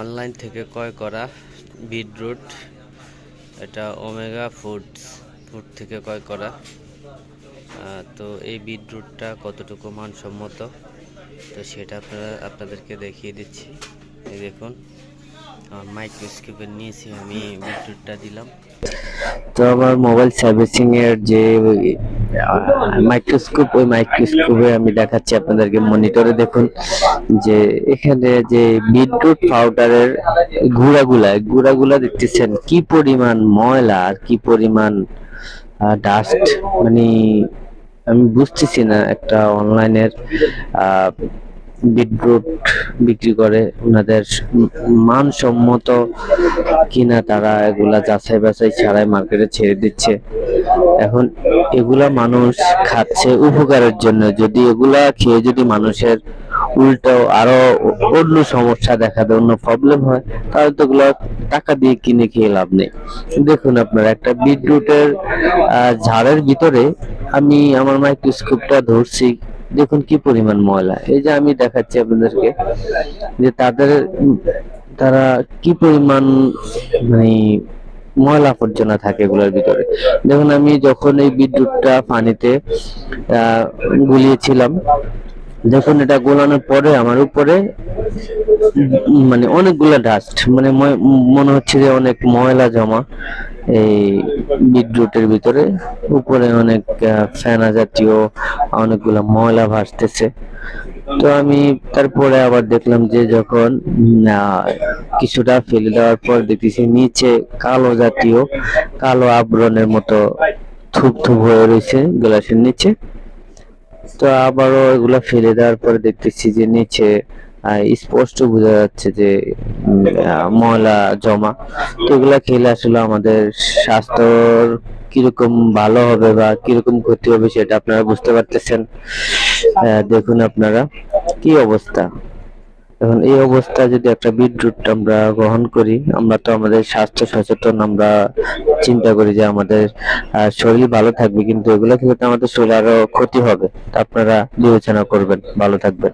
Online থেকে ক্রয় করা বিটরুট এটা ওমেগা ফুডস ফুড থেকে ক্রয় করা। তো এই বিটরুটটা কতটুকু মানসম্মত? তো সেটা আপনারা, আপনাদেরকে দেখিয়ে দিচ্ছি। এই দেখুন। তো আমার মোবাইল সার্ভিসিং এর যে মাইক্রোস্কোপ ওই মাইক্রোস্কোপে আমি দেখাচ্ছি আপনাদেরকে মনিটরে দেখুন, যে এখানে যে বিদ্যুৎ পাউডারের গুঁড়াগুলা গুঁড়াগুলা দেখতেছেন, কি পরিমাণ ময়লা আর কি পরিমাণ ডাস্ট মানে আমি বুঝতেছি না, একটা অনলাইনের বিটরুট বিক্রি করে, ওনাদের মানসম্মত কিনা তারা এগুলা যাচাই বাছাই ছাড়াই মার্কেটে ছেড়ে দিচ্ছে। এখন এগুলা মানুষ খাচ্ছে উপকারের জন্য। যদি এগুলা খেয়ে যদি মানুষের উল্টো আরও অন্য সমস্যা দেখা দেয়, অন্য প্রবলেম হয়, তাহলে তো এগুলো টাকা দিয়ে কিনে খেয়ে লাভ নেই। দেখুন আপনার, একটা বিটরুটের ঝাড়ের ভিতরে আমি আমার মাইক্রোস্কোপটা ধরছি। দেখুন কি পরিমাণ ময়লা। এই যে আমি দেখাচ্ছি আপনাদেরকে যে তাদের, তারা কি পরিমাণ মানে ময়লা আবর্জনা থাকে এগুলোর ভিতরে। দেখুন, আমি যখন এই বিদ্যুৎটা পানিতে গুলিয়েছিলাম যখন এটা গোলানোর পরে, আমার উপরে মানে অনেকগুলা ডাস্ট মানে মনে হচ্ছে যে অনেক ময়লা জমা। এই বিদ্যুতের ভিতরে। উপরে অনেক ফেনা জাতীয় অনেকগুলা ময়লা ভাসতেছে। তো আমি তারপরে আবার দেখলাম যে যখন কিছুটা ফেলে দেওয়ার পর দেখতেছি নিচে কালো জাতীয়, কালো আবরণের মতো থুপ থুপ হয়ে রয়েছে গ্লাসের নিচে। তো আবারও এগুলা ফেলে দেওয়ার পরে দেখতেছি যে নিচে স্পষ্ট বোঝা যাচ্ছে যে ময়লা জমা। তো এগুলা খেলে আসলে আমাদের স্বাস্থ্যর কীরকম ভালো হবে বা কীরকম ক্ষতি হবে সেটা আপনারা বুঝতে পারতেছেন। দেখুন আপনারা কি অবস্থা। এখন এই অবস্থা যদি একটা বিদ্যুৎ আমরা গ্রহণ করি, আমরা তো আমাদের স্বাস্থ্য সচেতন, আমরা চিন্তা করি যে আমাদের শরীর ভালো থাকবে, কিন্তু এগুলো খেলে তো আমাদের শরীর আরও ক্ষতি হবে। আপনারা বিবেচনা করবেন, ভালো থাকবেন।